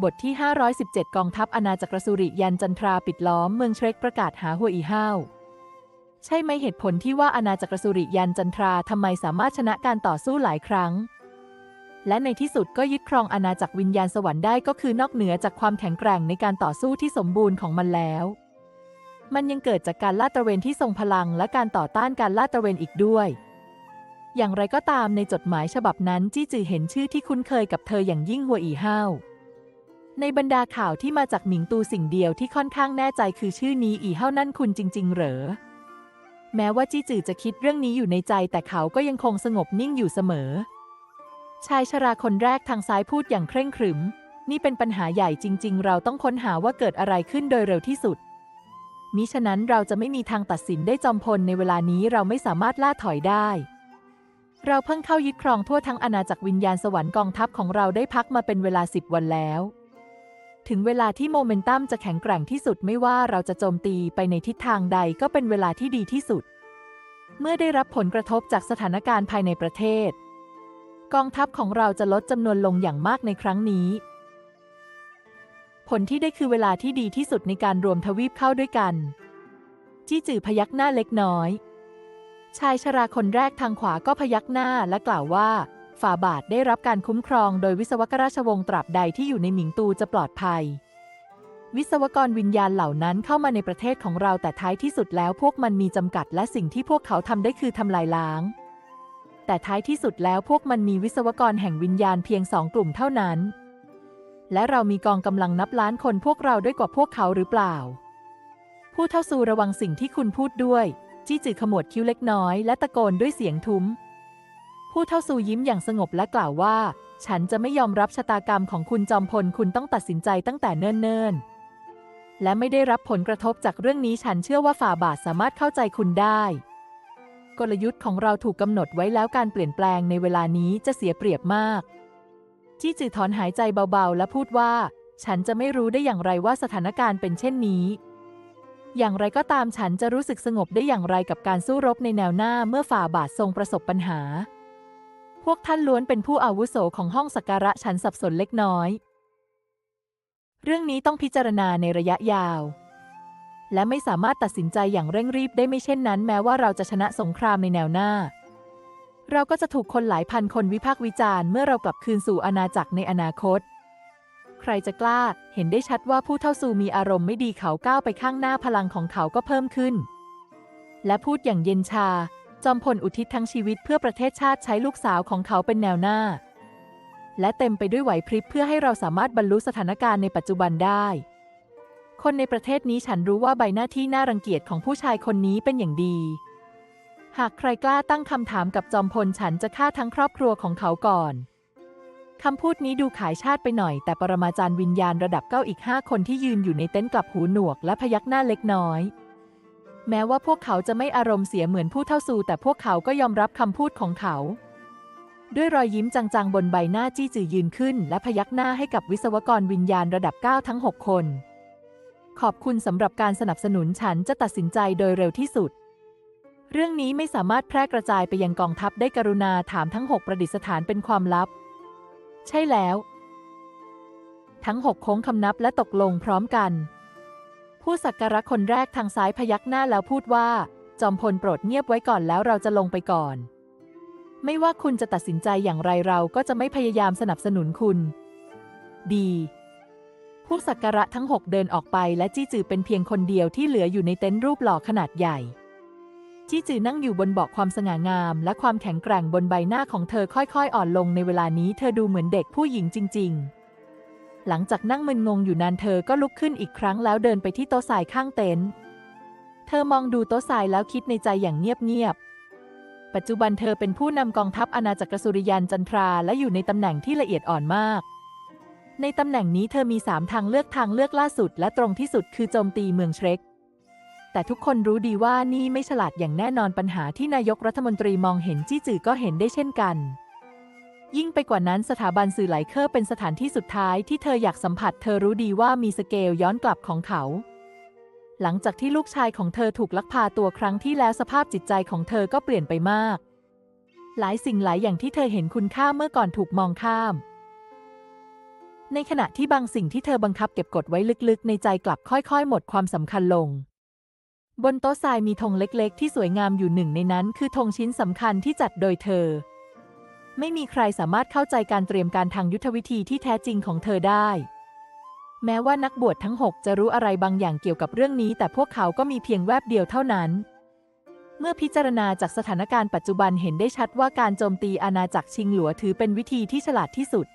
บทที่ 517 กองทัพอาณาจักรสุริยันจันทราปิดล้อมเมืองเชรกประกาศหาหัวอีห้าว ใช่ไหมเหตุผลที่ว่าอาณาจักรสุริยันจันทราทำไมสามารถชนะการต่อสู้หลายครั้ง และในที่สุดก็ยึดครองอาณาจักรวิญญาณสวรรค์ได้ก็คือนอกเหนือจากความแข็งแกร่งในการต่อสู้ที่สมบูรณ์ของมันแล้ว มันยังเกิดจากการลาดตระเวนที่ทรงพลังและการต่อต้านการลาดตระเวนอีกด้วยอย่างไรก็ตามในจดหมายฉบับนั้นจี้จือเห็นชื่อที่คุ้นเคยกับเธออย่างยิ่งหัวอีห้าว ในบรรดาข่าวที่มาจากหมิงตูสิ่งเดียวที่ค่อนข้างแน่ใจคือชื่อนี้อีเฮานั่นคุณจริง ๆ เหรอ แม้ว่าจี้จือจะคิดเรื่องนี้อยู่ในใจแต่เขาก็ยังคงสงบนิ่งอยู่เสมอ ชายชราคนแรกทางซ้ายพูดอย่างเคร่งขรึม นี่เป็นปัญหาใหญ่จริง ๆ เราต้องค้นหาว่าเกิดอะไรขึ้นโดยเร็วที่สุด มิฉะนั้นเราจะไม่มีทางตัดสินได้จอมพลในเวลานี้เราไม่สามารถล่าถอยได้เราเพิ่งเข้ายึดครองทั่วทั้งอาณาจักรวิญญาณสวรรค์กองทัพของเราได้พักมาเป็นเวลาสิบวันแล้ว ถึงเวลาที่โมเมนตัมจะแข็งแกร่งที่สุดไม่ว่าเราจะโจมตีไปในทิศทางใดก็เป็นเวลาที่ดีที่สุด เมื่อได้รับผลกระทบจากสถานการณ์ภายในประเทศ กองทัพของเราจะลดจำนวนลงอย่างมากในครั้งนี้ ผลที่ได้คือเวลาที่ดีที่สุดในการรวมทวีปเข้าด้วยกัน จี้จือพยักหน้าเล็กน้อย ชายชราคนแรกทางขวาก็พยักหน้าและกล่าวว่า ฝาบาทได้รับการคุ้มครองโดยวิศวกราชวงศ์ตราบใดที่อยู่ในหมิงตูจะปลอดภัย วิศวกรวิญญาณเหล่านั้นเข้ามาในประเทศของเราแต่ท้ายที่สุดแล้วพวกมันมีจำกัดและสิ่งที่พวกเขาทำได้คือทำลายล้าง แต่ท้ายที่สุดแล้วพวกมันมีวิศวกรแห่งวิญญาณเพียงสองกลุ่มเท่านั้น และเรามีกองกำลังนับล้านคนพวกเราด้วยกว่าพวกเขาหรือเปล่า ผู้เท่าซูระวังสิ่งที่คุณพูดด้วย จี้จือขมวดคิ้วเล็กน้อยและตะโกนด้วยเสียงทุ้ม ผู้เท่าซูยิ้มอย่างสงบและกล่าวว่า ฉันจะไม่ยอมรับชะตากรรมของคุณจอมพลคุณต้องตัดสินใจตั้งแต่เนิ่นๆ และไม่ได้รับผลกระทบจากเรื่องนี้ฉันเชื่อว่าฝ่าบาทสามารถเข้าใจคุณได้ กลยุทธ์ของเราถูกกำหนดไว้แล้วการเปลี่ยนแปลงในเวลานี้จะเสียเปรียบมาก จี้จือถอนหายใจเบาๆ และพูดว่า ฉันจะไม่รู้ได้อย่างไรว่าสถานการณ์เป็นเช่นนี้อย่างไรก็ตามฉันจะรู้สึกสงบได้อย่างไรกับการสู้รบในแนวหน้าเมื่อฝ่าบาททรงประสบปัญหา พวกท่านล้วนเป็นผู้อาวุโสของห้องสักการะฉันสับสนเล็กน้อย เรื่องนี้ต้องพิจารณาในระยะยาว และไม่สามารถตัดสินใจอย่างเร่งรีบได้ไม่เช่นนั้น แม้ว่าเราจะชนะสงครามในแนวหน้า เราก็จะถูกคนหลายพันคนวิพากษ์วิจารณ์เมื่อเรากลับคืนสู่อาณาจักรในอนาคต ใครจะกล้าเห็นได้ชัดว่าผู้เท่าซูมีอารมณ์ไม่ดีเขาก้าวไปข้างหน้าพลังของเขาก็เพิ่มขึ้น และพูดอย่างเย็นชา จอมพลอุทิศทั้งชีวิตเพื่อประเทศชาติใช้ลูกสาวของเขาเป็นแนวหน้า และเต็มไปด้วยไหวพริบเพื่อให้เราสามารถบรรลุสถานการณ์ในปัจจุบันได้ คนในประเทศนี้ฉันรู้ว่าใบหน้าที่น่ารังเกียจของผู้ชายคนนี้เป็นอย่างดี หากใครกล้าตั้งคำถามกับจอมพลฉันจะฆ่าทั้งครอบครัวของเขาก่อนคำพูดนี้ดูขายชาติไปหน่อย แต่ปรมาจารย์วิญญาณระดับเก้าอีกห้าคนที่ยืนอยู่ในเต็นท์กลับหูหนวกและพยักหน้าเล็กน้อย แม้ว่าพวกเขาจะไม่อารมณ์เสียเหมือนผู้เท่าซูแต่พวกเขาก็ยอมรับคำพูดของเขา ด้วยรอยยิ้มจางๆบนใบหน้าจี้จือยืนขึ้น และพยักหน้าให้กับวิศวกรวิญญาณระดับ 9 ทั้ง 6 คน ขอบคุณสำหรับการสนับสนุนฉันจะตัดสินใจโดยเร็วที่สุด เรื่องนี้ไม่สามารถแพร่กระจายไปยังกองทัพได้กรุณาถามทั้ง 6 ประดิษฐานเป็นความลับ ใช่แล้ว ทั้ง 6 โค้งคำนับและตกลงพร้อมกัน ผู้สักการะคนแรกทางซ้ายพยักหน้าแล้วพูดว่า จอมพลโปรดเงียบไว้ก่อนแล้วเราจะลงไปก่อน ไม่ว่าคุณจะตัดสินใจอย่างไรเราก็จะไม่พยายามสนับสนุนคุณ ดี ผู้สักการะทั้งหกเดินออกไปและจี้จือเป็นเพียงคนเดียวที่เหลืออยู่ในเต็นท์รูปหล่อขนาดใหญ่จี้จือนั่งอยู่บนเบาะความสง่างาม และความแข็งแกร่งบนใบหน้าของเธอค่อยๆ อ่อนลงในเวลานี้เธอดูเหมือนเด็กผู้หญิงจริง ๆ หลังจากนั่งมึนงงอยู่นานเธอก็ลุกขึ้นอีกครั้งแล้วเดินไปที่โต๊ะสายข้างเต็นท์ เธอมองดูโต๊ะสายแล้วคิดในใจอย่างเงียบๆ ปัจจุบันเธอเป็นผู้นำกองทัพอาณาจักรสุริยันจันทราและอยู่ในตำแหน่งที่ละเอียดอ่อนมาก ในตำแหน่งนี้เธอมีสามทางเลือกทางเลือกล่าสุด และตรงที่สุดคือโจมตีเมืองเชร็กแต่ทุกคนรู้ดีว่านี่ไม่ฉลาดอย่างแน่นอนปัญหาที่นายกรัฐมนตรีมองเห็นจี้จือก็เห็นได้เช่นกัน ยิ่งไปกว่านั้นสถาบันสื่อไหลเคอร์เป็นสถานที่สุดท้ายที่เธออยากสัมผัส เธอรู้ดีว่ามีสเกลย้อนกลับของเขา หลังจากที่ลูกชายของเธอถูกลักพาตัวครั้งที่แล้วสภาพจิตใจของเธอก็เปลี่ยนไปมาก หลายสิ่งหลายอย่างที่เธอเห็นคุณค่าเมื่อก่อนถูกมองข้าม ในขณะที่บางสิ่งที่เธอบังคับเก็บกดไว้ลึกๆ ในใจกลับค่อยๆ หมดความสำคัญลงบนโต๊ะทรายมีธงเล็กๆ ที่สวยงามอยู่หนึ่งในนั้น คือธงชิ้นสำคัญที่จัดโดยเธอ ไม่มีใครสามารถเข้าใจการเตรียมการทางยุทธวิธีที่แท้จริงของเธอได้ แม้ว่านักบวชทั้งหกจะรู้อะไรบางอย่างเกี่ยวกับเรื่องนี้ แต่พวกเขาก็มีเพียงแวบเดียวเท่านั้น เมื่อพิจารณาจากสถานการณ์ปัจจุบันเห็นได้ชัดว่าการโจมตีอาณาจักรชิงหลัวถือเป็นวิธีที่ฉลาดที่สุด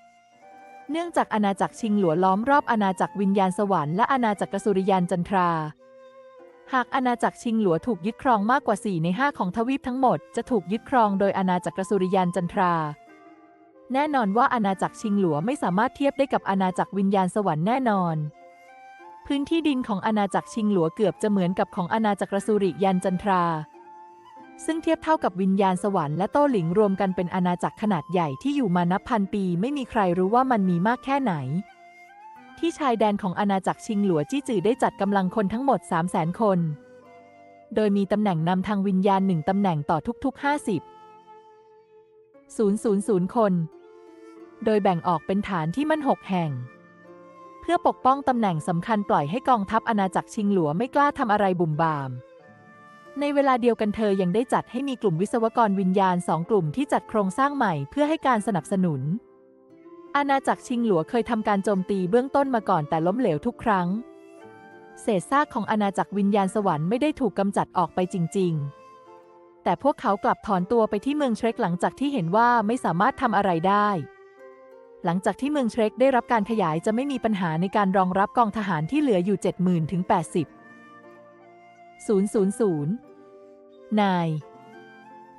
เนื่องจากอาณาจักรชิงหลัวล้อมรอบอาณาจักรวิญญาณสวรรค์และอาณาจักรกสุริยันจันทรา หากอาณาจักรชิงหลัวถูกยึดครองมากกว่า 4 ใน 5 ของทวีปทั้งหมด จะถูกยึดครองโดยอาณาจักรกสุริยันจันทรา แน่นอนว่าอาณาจักรชิงหลัวไม่สามารถเทียบได้กับอาณาจักรวิญญาณสวรรค์แน่นอน พื้นที่ดินของอาณาจักรชิงหลัวเกือบจะเหมือนกับของอาณาจักรสุริยันจันทรา ซึ่งเทียบเท่ากับวิญญาณสวรรค์และโต้หลิงรวมกันเป็นอาณาจักรขนาดใหญ่ที่อยู่มานับพันปี ไม่มีใครรู้ว่ามันมีมากแค่ไหน ที่ชายแดนของอาณาจักรชิงหลัวจี้จือได้จัดกำลังคนทั้งหมด 3 0 0 0 0 0 คน โดยมีตำแหน่งนำทางวิญญาณหนึ่งตำแหน่งต่อทุกๆ 50 000 คน โดยแบ่งออกเป็นฐานที่มั่นหกแห่ง เพื่อปกป้องตำแหน่งสำคัญปล่อยให้กองทัพอาณาจักรชิงหลัวไม่กล้าทำอะไรบุ่มบาม ในเวลาเดียวกันเธอยังได้จัดให้มีกลุ่มวิศวกรวิญญาณสองกลุ่มที่จัดโครงสร้างใหม่เพื่อให้การสนับสนุน อาณาจักรชิงหลัวเคยทำการโจมตีเบื้องต้นมาก่อนแต่ล้มเหลวทุกครั้ง เศษซากของอาณาจักรวิญญาณสวรรค์ไม่ได้ถูกกำจัดออกไปจริง ๆ แต่พวกเขากลับถอนตัวไปที่เมืองเชรกหลังจากที่เห็นว่าไม่สามารถทำอะไรได้ หลังจากที่เมืองเชรกได้รับการขยายจะไม่มีปัญหาในการรองรับกองทหารที่เหลืออยู่ 70,000ถึง80 000นาย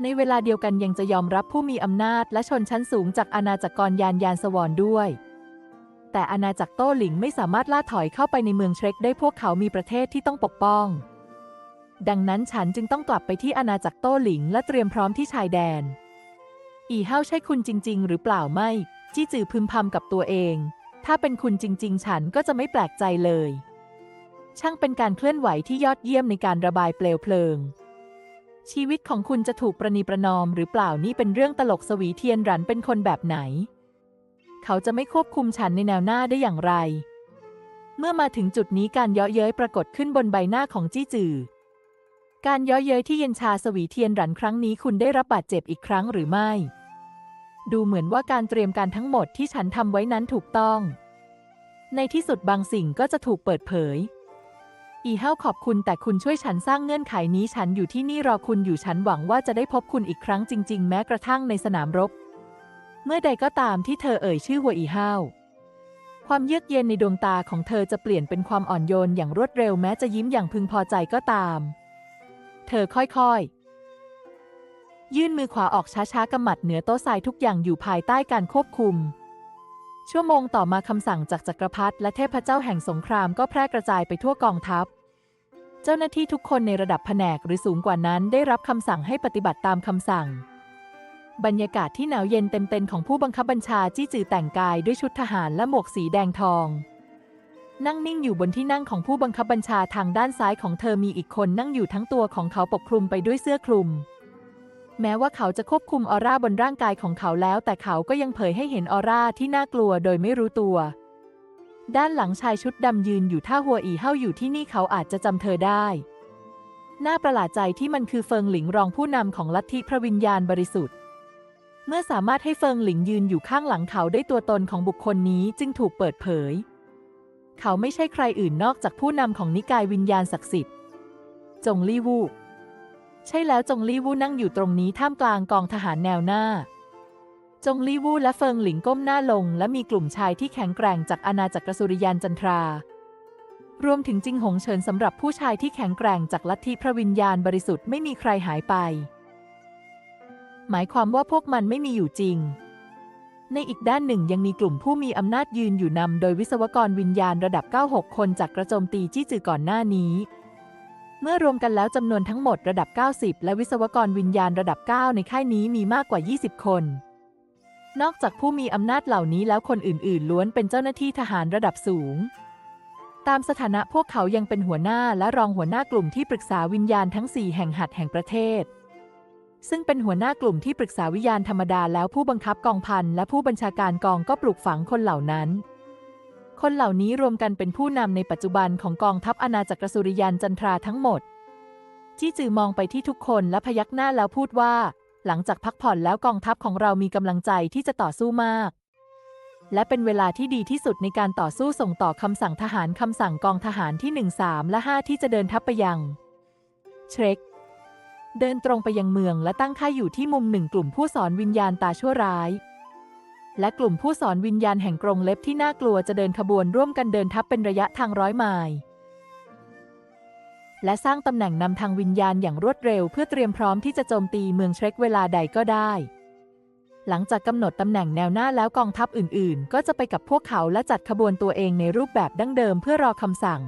ในเวลาเดียวกันยังจะยอมรับผู้มีอำนาจและชนชั้นสูงจากอาณาจักรกรยานยานสวรด้วย แต่อาณาจักรโต้หลิงไม่สามารถล่าถอยเข้าไปในเมืองเชรกได้พวกเขามีประเทศที่ต้องปกป้อง ดังนั้นฉันจึงต้องกลับไปที่อาณาจักรโต้หลิงและเตรียมพร้อมที่ชายแดน อีเฮาใช่คุณจริง ๆ หรือเปล่าไม่ จี้จือพึมพำกับตัวเอง ถ้าเป็นคุณจริง ๆ ฉันก็จะไม่แปลกใจเลย ช่างเป็นการเคลื่อนไหวที่ยอดเยี่ยมในการระบายเปลวเพลิง ชีวิตของคุณจะถูกประนีประนอมหรือเปล่านี่เป็นเรื่องตลกสวีเทียนหรันเป็นคนแบบไหน เขาจะไม่ควบคุมฉันในแนวหน้าได้อย่างไร เมื่อมาถึงจุดนี้การเยาะเย้ยปรากฏขึ้นบนใบหน้าของจี้จือ การเยาะเย้ยที่เย็นชาสวีเทียนหรันครั้งนี้คุณได้รับบาดเจ็บอีกครั้งหรือไม่ ดูเหมือนว่าการเตรียมการทั้งหมดที่ฉันทำไว้นั้นถูกต้อง ในที่สุดบางสิ่งก็จะถูกเปิดเผย อีเฮาขอบคุณแต่คุณช่วยฉันสร้างเงื่อนไขนี้ฉันอยู่ที่นี่รอคุณอยู่ฉันหวังว่าจะได้พบคุณอีกครั้งจริง ๆ แม้กระทั่งในสนามรบ เมื่อใดก็ตามที่เธอเอ่ยชื่อหัวอีเฮาความเยือกเย็นในดวงตาของเธอจะเปลี่ยนเป็นความอ่อนโยนอย่างรวดเร็วแม้จะยิ้มอย่างพึงพอใจก็ตาม เธอค่อยๆ ยื่นมือขวาออกช้าๆกำหมัดเหนือโต๊ะทรายทุกอย่างอยู่ภายใต้การควบคุม ชั่วโมงต่อมาคำสั่งจากจักรพรรดิและเทพเจ้าแห่งสงครามก็แพร่กระจายไปทั่วกองทัพ เจ้าหน้าที่ทุกคนในระดับแผนกหรือสูงกว่านั้นได้รับคำสั่งให้ปฏิบัติตามคำสั่ง บรรยากาศที่หนาวเย็นเต็มๆของผู้บังคับบัญชาจี้จือแต่งกายด้วยชุดทหารและหมวกสีแดงทอง นั่งนิ่งอยู่บนที่นั่งของผู้บังคับบัญชาทางด้านซ้ายของเธอมีอีกคนนั่งอยู่ทั้งตัวของเขาปกคลุมไปด้วยเสื้อคลุม แม้ว่าเขาจะควบคุมออร่าบนร่างกายของเขาแล้ว แต่เขาก็ยังเผยให้เห็นออร่าที่น่ากลัวโดยไม่รู้ตัว ด้านหลังชายชุดดำยืนอยู่ท่าหัวอีเฮ้าอยู่ที่นี่เขาอาจจะจำเธอได้ น่าประหลาดใจที่มันคือเฟิงหลิงรองผู้นำของลัทธิพระวิญญาณบริสุทธิ์ เมื่อสามารถให้เฟิงหลิงยืนอยู่ข้างหลังเขาได้ตัวตนของบุคคลนี้จึงถูกเปิดเผย เขาไม่ใช่ใครอื่นนอกจากผู้นำของนิกายวิญญาณศักดิ์สิทธิ์ จงลี่วู ใช่แล้วจงลี่วู่นั่งอยู่ตรงนี้ท่ามกลางกองทหารแนวหน้า จงลี่วู่และเฟิงหลิงก้มหน้าลง และมีกลุ่มชายที่แข็งแกร่งจากอาณาจักรสุริยันจันทรา รวมถึงจิงหงเฉินสำหรับผู้ชายที่แข็งแกร่งจากลัทธิพระวิญญาณบริสุทธิ์ไม่มีใครหายไป หมายความว่าพวกมันไม่มีอยู่จริง ในอีกด้านหนึ่งยังมีกลุ่มผู้มีอำนาจยืนอยู่นำโดยวิศวกรวิญญาณระดับ 96 คนจากกระโจมตีจี้จือก่อนหน้านี้ เมื่อรวมกันแล้วจำนวนทั้งหมดระดับ 90 และวิศวกรวิญญาณระดับ 9 ในค่ายนี้มีมากกว่า 20 คน นอกจากผู้มีอำนาจเหล่านี้แล้วคนอื่นๆ ล้วนเป็นเจ้าหน้าที่ทหารระดับสูง ตามสถานะพวกเขายังเป็นหัวหน้าและรองหัวหน้ากลุ่มที่ปรึกษาวิญญาณทั้ง 4 แห่งหัดแห่งประเทศ ซึ่งเป็นหัวหน้ากลุ่มที่ปรึกษาวิญญาณธรรมดาแล้วผู้บังคับกองพันและผู้บัญชาการกองก็ปลูกฝังคนเหล่านั้น คนเหล่านี้รวมกันเป็นผู้นำในปัจจุบันของกองทัพอาณาจักรสุริยันจันทราทั้งหมด จี้จือมองไปที่ทุกคนและพยักหน้าแล้วพูดว่า หลังจากพักผ่อนแล้วกองทัพของเรามีกำลังใจที่จะต่อสู้มาก และเป็นเวลาที่ดีที่สุดในการต่อสู้ส่งต่อคำสั่งทหารคำสั่งกองทหารที่ 1 3 และ 5 ที่จะเดินทัพไปยังเชรกเดินตรงไปยังเมืองและตั้งค่ายอยู่ที่มุมหนึ่งกลุ่มผู้สอนวิญญาณตาชั่วร้าย และกลุ่มผู้สอนวิญญาณแห่งกรงเล็บที่น่ากลัวจะเดินขบวนร่วมกันเดินทัพเป็นระยะทางร้อยไมล์และสร้างตำแหน่งนำทางวิญญาณอย่างรวดเร็วเพื่อเตรียมพร้อมที่จะโจมตีเมืองเชรกเวลาใดก็ได้ หลังจากกำหนดตำแหน่งแนวหน้าแล้วกองทัพอื่น ๆ ก็จะไปกับพวกเขาและจัดขบวนตัวเองในรูปแบบดั้งเดิมเพื่อรอคำสั่ง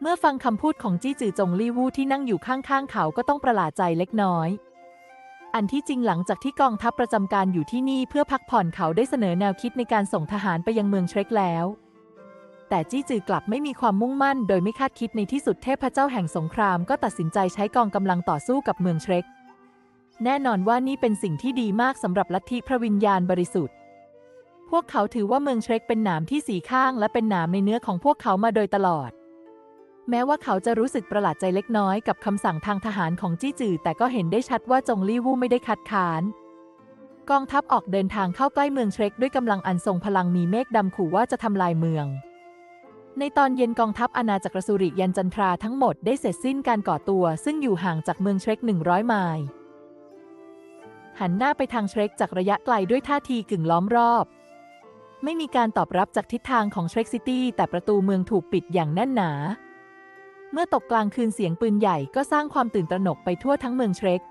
เมื่อฟังคำพูดของจี้จือจงลี่วู่ที่นั่งอยู่ข้างๆเขาก็ต้องประหลาดใจเล็กน้อย อันที่จริงหลังจากที่กองทัพประจำการอยู่ที่นี่เพื่อพักผ่อนเขาได้เสนอแนวคิดในการส่งทหารไปยังเมืองเชรกแล้ว แต่จี้จือกลับไม่มีความมุ่งมั่น โดยไม่คาดคิดในที่สุดเทพเจ้าแห่งสงครามก็ตัดสินใจใช้กองกำลังต่อสู้กับเมืองเชรกแน่นอนว่านี่เป็นสิ่งที่ดีมากสำหรับลัทธิพระวิญญาณบริสุทธิ์ พวกเขาถือว่าเมืองเชรกเป็นหนามที่สีข้างและเป็นหนามในเนื้อของพวกเขามาโดยตลอด แม้ว่าเขาจะรู้สึกประหลาดใจเล็กน้อยกับคำสั่งทางทหารของจี้จือ แต่ก็เห็นได้ชัดว่าจงลี่วู่ไม่ได้คัดค้าน กองทัพออกเดินทางเข้าใกล้เมืองเชรกด้วยกำลังอันทรงพลังมีเมฆดำขู่ว่าจะทำลายเมือง ในตอนเย็นกองทัพอาณาจักรสุริยันจันทราทั้งหมดได้เสร็จสิ้นการก่อตัว ซึ่งอยู่ห่างจากเมืองเชรก100 ไมล์หันหน้าไปทางเชรกจากระยะไกลด้วยท่าทีกึ่งล้อมรอบ ไม่มีการตอบรับจากทิศทางของเชรกซิตี้แต่ประตูเมืองถูกปิดอย่างแน่นหนา เมื่อตกกลางคืนเสียงปืนใหญ่ก็สร้างความตื่นตระหนกไปทั่วทั้งเมืองเชร็ก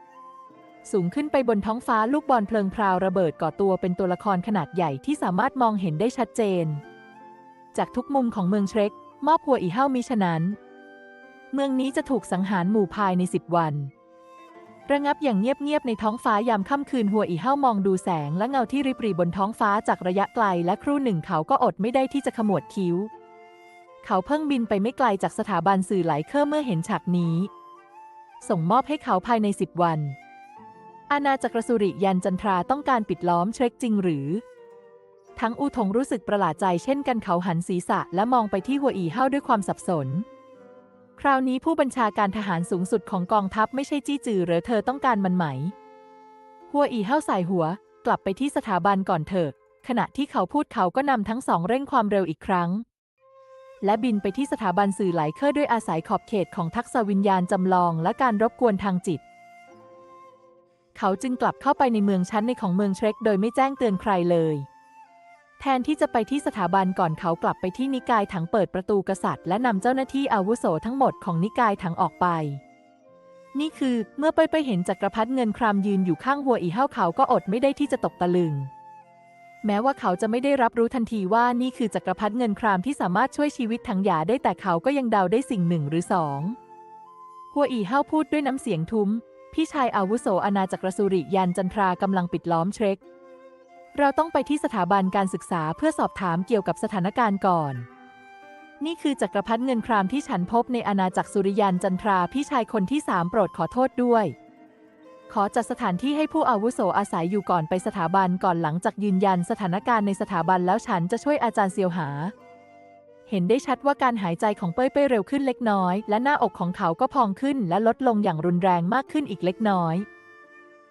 สูงขึ้นไปบนท้องฟ้าลูกบอลเพลิงพราวระเบิดก่อตัวเป็นตัวละครขนาดใหญ่ที่สามารถมองเห็นได้ชัดเจน จากทุกมุมของเมืองเชร็ก มอบหัวอีเฮ้ามิฉะนั้น เมืองนี้จะถูกสังหารหมู่ภายในสิบวัน ระงับอย่างเงียบๆในท้องฟ้ายามค่ำคืนหัวอีเฮ้ามองดูแสงและเงาที่ริบหรี่บนท้องฟ้าจากระยะไกล และครู่หนึ่งเขาก็อดไม่ได้ที่จะขมวดคิ้ว เขาเพิ่งบินไปไม่ไกลจากสถาบันสื่อหลายเครื่อเมื่อเห็นฉากนี้ ส่งมอบให้เขาภายในสิบวัน อาณาจักรสุริยันจันทราต้องการปิดล้อมเชรกจริงหรือ ทั้งอูทงรู้สึกประหลาดใจเช่นกันเขาหันศีรษะและมองไปที่หัวอีเฮาด้วยความสับสน คราวนี้ผู้บัญชาการทหารสูงสุดของกองทัพไม่ใช่จี้จือหรือเธอต้องการมันไหม หัวอีเฮาใส่หัว กลับไปที่สถาบันก่อนเถอะขณะที่เขาพูดเขาก็นำทั้งสองเร่งความเร็วอีกครั้ง และบินไปที่สถาบันสื่อหลายเครือด้วยอาศัยขอบเขตของทักษะวิญญาณจำลองและการรบกวนทางจิต เขาจึงกลับเข้าไปในเมืองชั้นในของเมืองเชรกโดยไม่แจ้งเตือนใครเลย แทนที่จะไปที่สถาบันก่อนเขากลับไปที่นิกายถังเปิดประตูกษัตริย์ และนำเจ้าหน้าที่อาวุโสทั้งหมดของนิกายถังออกไป นี่คือเมื่อไปไปเห็นจักรพรรดิเงินครามยืนอยู่ข้างหัวอีเฮ้าเขาก็อดไม่ได้ที่จะตกตะลึง แม้ว่าเขาจะไม่ได้รับรู้ทันทีว่านี่คือจักรพรรดิเงินครามที่สามารถช่วยชีวิตทั้งหยาได้แต่เขาก็ยังเดาได้สิ่งหนึ่งหรือสองหัวอีเฮาพูดด้วยน้ำเสียงทุ้ม พี่ชายอาวุโสอาณาจักรสุริยันจันทรากำลังปิดล้อมเชรกเราต้องไปที่สถาบันการศึกษาเพื่อสอบถามเกี่ยวกับสถานการณ์ก่อน นี่คือจักรพรรดิเงินครามที่ฉันพบในอาณาจักรสุริยันจันทราพี่ชายคนที่สามโปรดขอโทษด้วย ขอจัดสถานที่ให้ผู้อาวุโสอาศัยอยู่ก่อนไปสถาบันก่อนหลังจากยืนยันสถานการณ์ในสถาบันแล้วฉันจะช่วยอาจารย์เซียวหา เห็นได้ชัดว่าการหายใจของเป้ยเป้ยเร็วขึ้นเล็กน้อย และหน้าอกของเขาก็พองขึ้นและลดลงอย่างรุนแรงมากขึ้นอีกเล็กน้อย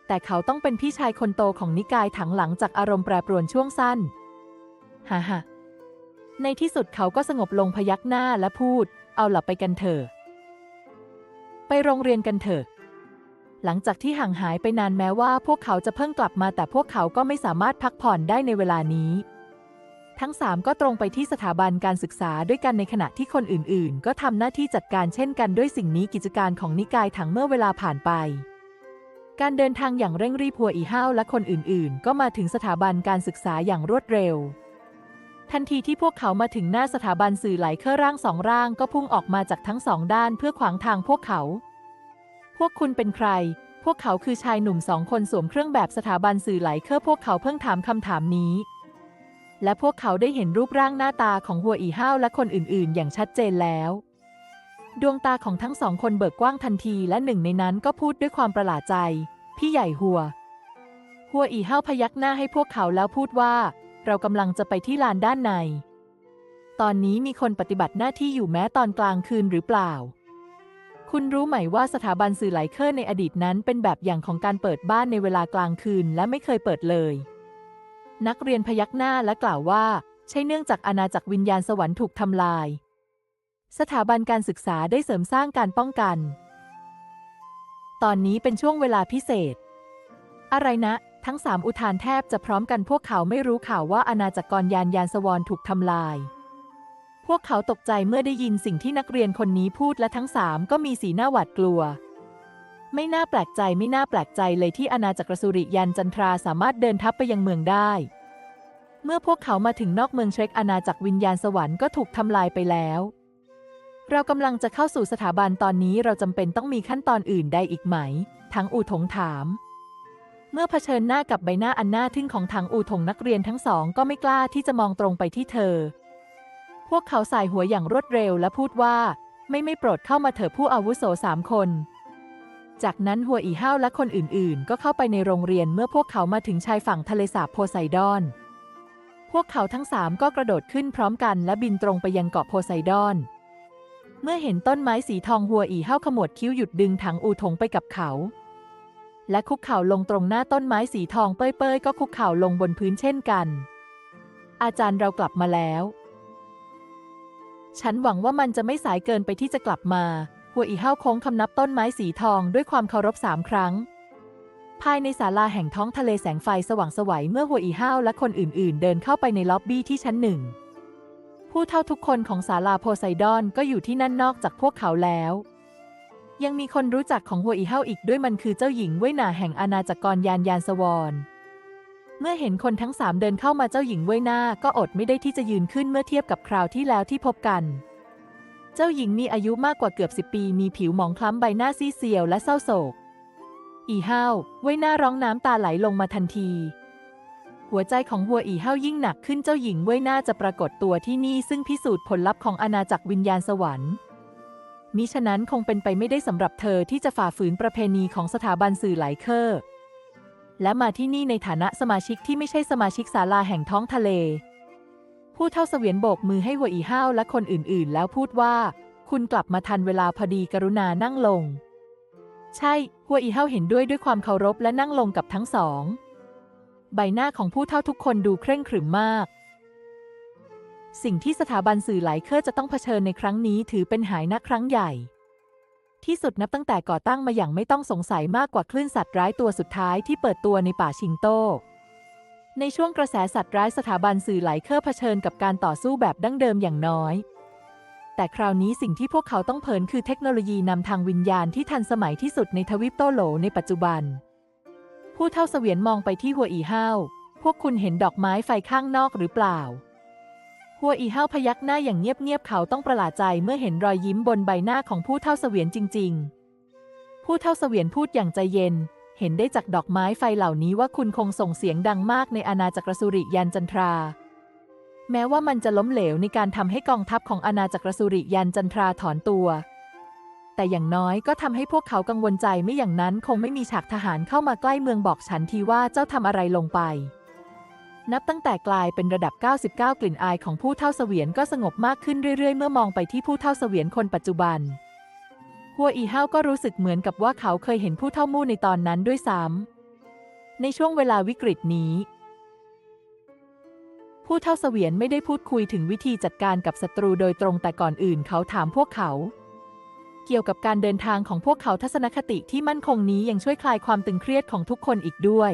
แต่เขาต้องเป็นพี่ชายคนโตของนิกายถังหลังจากอารมณ์แปรปรวนช่วงสั้นฮ่าฮ่าในที่สุดเขาก็สงบลงพยักหน้าและพูด เอาหลับไปกันเถอะ ไปโรงเรียนกันเถอะ หลังจากที่ห่างหายไปนานแม้ว่าพวกเขาจะเพิ่งกลับมาแต่พวกเขาก็ไม่สามารถพักผ่อนได้ในเวลานี้ ทั้งสามก็ตรงไปที่สถาบันการศึกษาด้วยกันในขณะที่คนอื่น ๆ ก็ทำหน้าที่จัดการเช่นกันด้วยสิ่งนี้กิจการของนิกายถังเมื่อเวลาผ่านไป การเดินทางอย่างเร่งรีบหัวอีห้าวและคนอื่น ๆ ก็มาถึงสถาบันการศึกษาอย่างรวดเร็วทันทีที่พวกเขามาถึงหน้าสถาบันสื่อไหลเครือร่างสองร่างก็พุ่งออกมาจากทั้งสองด้านเพื่อขวางทางพวกเขา พวกคุณเป็นใคร พวกเขาคือชายหนุ่มสองคนสวมเครื่องแบบสถาบันสื่อไหลเครือพวกเขาเพิ่งถามคำถามนี้ และพวกเขาได้เห็นรูปร่างหน้าตาของหัวอีห้าวและคนอื่น ๆ อย่างชัดเจนแล้ว ดวงตาของทั้งสองคนเบิกกว้างทันทีและหนึ่งในนั้นก็พูดด้วยความประหลาดใจ พี่ใหญ่หัว หัวอีห้าวพยักหน้าให้พวกเขาแล้วพูดว่า เรากำลังจะไปที่ลานด้านใน ตอนนี้มีคนปฏิบัติหน้าที่อยู่แม้ตอนกลางคืนหรือเปล่า คุณรู้ไหมว่าสถาบันสื่อไหลเคอร์ในอดีตนั้นเป็นแบบอย่างของการเปิดบ้านในเวลากลางคืนและไม่เคยเปิดเลย นักเรียนพยักหน้าและกล่าวว่า ใช่เนื่องจากอาณาจักรวิญญาณสวรรค์ถูกทำลาย สถาบันการศึกษาได้เสริมสร้างการป้องกัน ตอนนี้เป็นช่วงเวลาพิเศษ อะไรนะ ทั้งสามอุทานแทบจะพร้อมกันพวกเขาไม่รู้ข่าวว่าอาณาจักรยานยานสวรรค์ถูกทำลาย พวกเขาตกใจเมื่อได้ยินสิ่งที่นักเรียนคนนี้พูดและทั้งสามก็มีสีหน้าหวาดกลัว ไม่น่าแปลกใจไม่น่าแปลกใจเลยที่อาณาจักรสุริยันจันทราสามารถเดินทัพไปยังเมืองได้ เมื่อพวกเขามาถึงนอกเมืองเชรกอาณาจักรวิญญาณสวรรค์ก็ถูกทำลายไปแล้ว เรากำลังจะเข้าสู่สถาบันตอนนี้เราจำเป็นต้องมีขั้นตอนอื่นใดอีกไหม ทั้งอูถงถาม เมื่อเผชิญหน้ากับใบหน้าอันน่าทึ่งของทางอูถงนักเรียนทั้งสองก็ไม่กล้าที่จะมองตรงไปที่เธอ พวกเขาสายหัวอย่างรวดเร็วและพูดว่า ไม่ไม่โปรดเข้ามาเถอะผู้อาวุโสสามคน จากนั้นหัวอีห้าวและคนอื่นๆ ก็เข้าไปในโรงเรียนเมื่อพวกเขามาถึงชายฝั่งทะเลสาบโพไซดอน พวกเขาทั้งสามก็กระโดดขึ้นพร้อมกันและบินตรงไปยังเกาะโพไซดอน เมื่อเห็นต้นไม้สีทองหัวอีห้าวขมวดคิ้วหยุดดึงถังอูถงไปกับเขา และคุกเข่าลงตรงหน้าต้นไม้สีทองเป้ยๆก็คุกเข่าลงบนพื้นเช่นกัน อาจารย์เรากลับมาแล้ว ฉันหวังว่ามันจะไม่สายเกินไปที่จะกลับมา หัวอีห้าวโค้งคำนับต้นไม้สีทองด้วยความเคารพสามครั้ง ภายในศาลาแห่งท้องทะเลแสงไฟสว่างไสวัยเมื่อหัวอีห้าวและคนอื่น ๆ เดินเข้าไปในล็อบบี้ที่ชั้นหนึ่ง ผู้เท่าทุกคนของศาลาโพไซดอนก็อยู่ที่นั่นนอกจากพวกเขาแล้ว ยังมีคนรู้จักของหัวอีเฮาอีกด้วยมันคือเจ้าหญิงเว่ยหนาแห่งอาณาจักรยานยานสวร เมื่อเห็นคนทั้งสามเดินเข้ามาเจ้าหญิงเว่ยหน้าก็อดไม่ได้ที่จะยืนขึ้นเมื่อเทียบกับคราวที่แล้วที่พบกัน เจ้าหญิงมีอายุมากกว่าเกือบสิบปี มีผิวหมองคล้ำใบหน้าซีเซียวและเศร้าโศก อีเฮาเว่ยหน้าร้องน้ำตาไหลลงมาทันที หัวใจของหัวอีเฮายิ่งหนักขึ้นเจ้าหญิงเว่ยหน้าจะปรากฏตัวที่นี่ซึ่งพิสูจน์ผลลัพธ์ของอาณาจักรวิญญาณสวรรค์มิฉะนั้นคงเป็นไปไม่ได้สำหรับเธอที่จะฝ่าฝืนประเพณีของสถาบันสื่อหลายเคอร์ และมาที่นี่ในฐานะสมาชิกที่ไม่ใช่สมาชิกศาลาแห่งท้องทะเล ผู้เท่าเสวียนโบกมือให้หัวอีห้าวและคนอื่นๆ แล้วพูดว่า คุณกลับมาทันเวลาพอดีกรุณานั่งลง ใช่หัวอีห้าวเห็นด้วยด้วยความเคารพและนั่งลงกับทั้งสอง ใบหน้าของผู้เท่าทุกคนดูเคร่งขรึมมาก สิ่งที่สถาบันสื่อหลายเคอร์จะต้องเผชิญในครั้งนี้ถือเป็นหายนะครั้งใหญ่ ที่สุดนับตั้งแต่ก่อตั้งมาอย่างไม่ต้องสงสัยมากกว่าคลื่นสัตว์ร้ายตัวสุดท้ายที่เปิดตัวในป่าชิงโต้ ในช่วงกระแสสัตว์ร้ายสถาบันสื่อไหลเคอร์เผชิญกับการต่อสู้แบบดั้งเดิมอย่างน้อย แต่คราวนี้สิ่งที่พวกเขาต้องเผชิญคือเทคโนโลยีนำทางวิญญาณที่ทันสมัยที่สุดในทวีปโตโหลในปัจจุบัน ผู้เท่าเสวียนมองไปที่หัวอีห้าวพวกคุณเห็นดอกไม้ไฟข้างนอกหรือเปล่า หัวอีห้าพยักหน้าอย่างเงียบๆเขาต้องประหลาดใจเมื่อเห็นรอยยิ้มบนใบหน้าของผู้เท่าเสวียนจริง ๆ ผู้เท่าเสวียนพูดอย่างใจเย็น เห็นได้จากดอกไม้ไฟเหล่านี้ว่าคุณคงส่งเสียงดังมากในอาณาจักรสุริยันจันทรา แม้ว่ามันจะล้มเหลวในการทำให้กองทัพของอาณาจักรสุริยันจันทราถอนตัว แต่อย่างน้อยก็ทำให้พวกเขากังวลใจไม่อย่างนั้นคงไม่มีฉากทหารเข้ามาใกล้เมืองบอกฉันทีว่าเจ้าทำอะไรลงไป นับตั้งแต่กลายเป็นระดับ 99 กลิ่นอายของผู้เท่าเสวียนก็สงบมากขึ้นเรื่อยๆ เมื่อมองไปที่ผู้เท่าเสวียนคนปัจจุบัน หัวอีห้าวก็รู้สึกเหมือนกับว่าเขาเคยเห็นผู้เท่ามู่ในตอนนั้นด้วยซ้ำ ในช่วงเวลาวิกฤตนี้ ผู้เท่าเสวียนไม่ได้พูดคุยถึงวิธีจัดการกับศัตรูโดยตรงแต่ก่อนอื่นเขาถามพวกเขา เกี่ยวกับการเดินทางของพวกเขาทัศนคติที่มั่นคงนี้ยังช่วยคลายความตึงเครียดของทุกคนอีกด้วย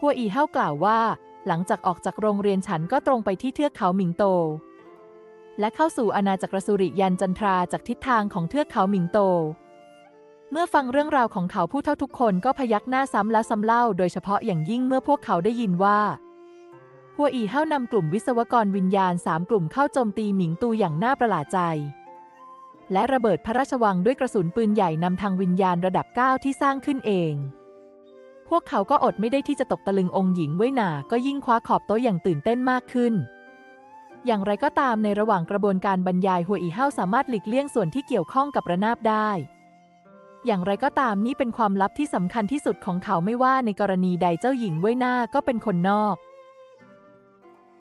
หัวอีเฮากล่าวว่า หลังจากออกจากโรงเรียนฉันก็ตรงไปที่เทือกเขาหมิงโต และเข้าสู่อาณาจักรสุริยันจันทราจากทิศทางของเทือกเขาหมิงโต เมื่อฟังเรื่องราวของเขาผู้เท่าทุกคนก็พยักหน้าซ้ำและซ้ำเล่า โดยเฉพาะอย่างยิ่งเมื่อพวกเขาได้ยินว่าหัวอีเฮานำกลุ่มวิศวกรวิญญาณสามกลุ่มเข้าโจมตีหมิงตูอย่างน่าประหลาดใจ และระเบิดพระราชวังด้วยกระสุนปืนใหญ่นำทางวิญญาณระดับ 9 ที่สร้างขึ้นเอง พวกเขาก็อดไม่ได้ที่จะตกตะลึงองค์หญิงไว้หนา ก็ยิ่งคว้าขอบโต๊ะอย่างตื่นเต้นมากขึ้น อย่างไรก็ตามในระหว่างกระบวนการบรรยายหัวอีเฮาสามารถหลีกเลี่ยงส่วนที่เกี่ยวข้องกับระนาบได้ อย่างไรก็ตามนี่เป็นความลับที่สำคัญที่สุดของเขาไม่ว่าในกรณีใดเจ้าหญิงไว้หน้าก็เป็นคนนอก